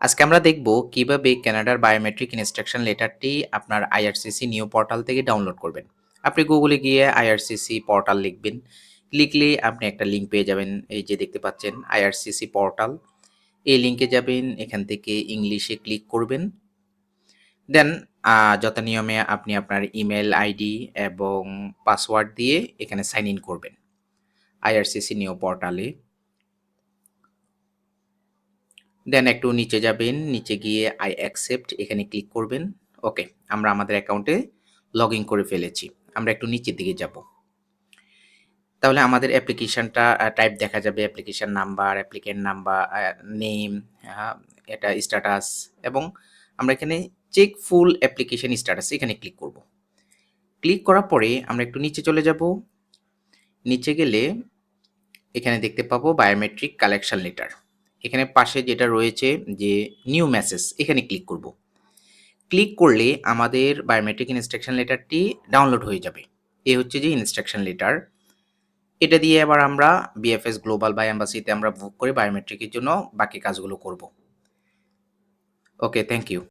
আজকে আমরা দেখব কীভাবে কানাডার বায়োমেট্রিক ইনস্ট্রাকশন লেটারটি আপনার আইআরসিসি নিউ পোর্টাল থেকে ডাউনলোড করবেন। আপনি গুগলে গিয়ে আইআরসিসি পোর্টাল লিখবেন। লিখলে আপনি একটা লিঙ্ক পেয়ে যাবেন, এই যে দেখতে পাচ্ছেন আইআরসিসি পোর্টাল এই লিঙ্কে যাবেন, এখান থেকে ইংলিশে ক্লিক করবেন। দেন যথা নিয়মে আপনি আপনার ইমেল আইডি এবং পাসওয়ার্ড দিয়ে এখানে সাইন ইন করবেন। আইআরসিসি নিউ পোর্টালে দেন একটু নিচে যাবেন, নিচে গিয়ে আই অ্যাকসেপ্ট এখানে ক্লিক করবেন। ওকে আমরা আমাদের অ্যাকাউন্টে লগ ইন করে ফেলেছি। আমরা একটু নিচের দিকে যাব। তাহলে আমাদের অ্যাপ্লিকেশানটা টাইপ দেখা যাবে application number applicant number name এটা স্ট্যাটাস এবং আমরা এখানে চেক ফুল অ্যাপ্লিকেশন স্ট্যাটাস এখানে ক্লিক করব। ক্লিক করার পরে আমরা একটু নিচে চলে যাব। নিচে গেলে এখানে দেখতে পাবো বায়োমেট্রিক কালেকশন লেটার এখানে পাশে যেটা রয়েছে যে নিউ মেসেজ এখানে ক্লিক করব। ক্লিক করলে আমাদের বায়োমেট্রিক ইনস্ট্রাকশন লেটারটি ডাউনলোড হয়ে যাবে। এ হচ্ছে যে ইনস্ট্রাকশন লেটার এটা দিয়ে আবার আমরা বিএফএস গ্লোবাল বা অ্যাম্বাসিতে আমরা বুক করে বায়োমেট্রিকের জন্য বাকি কাজগুলো করব। Okay thank you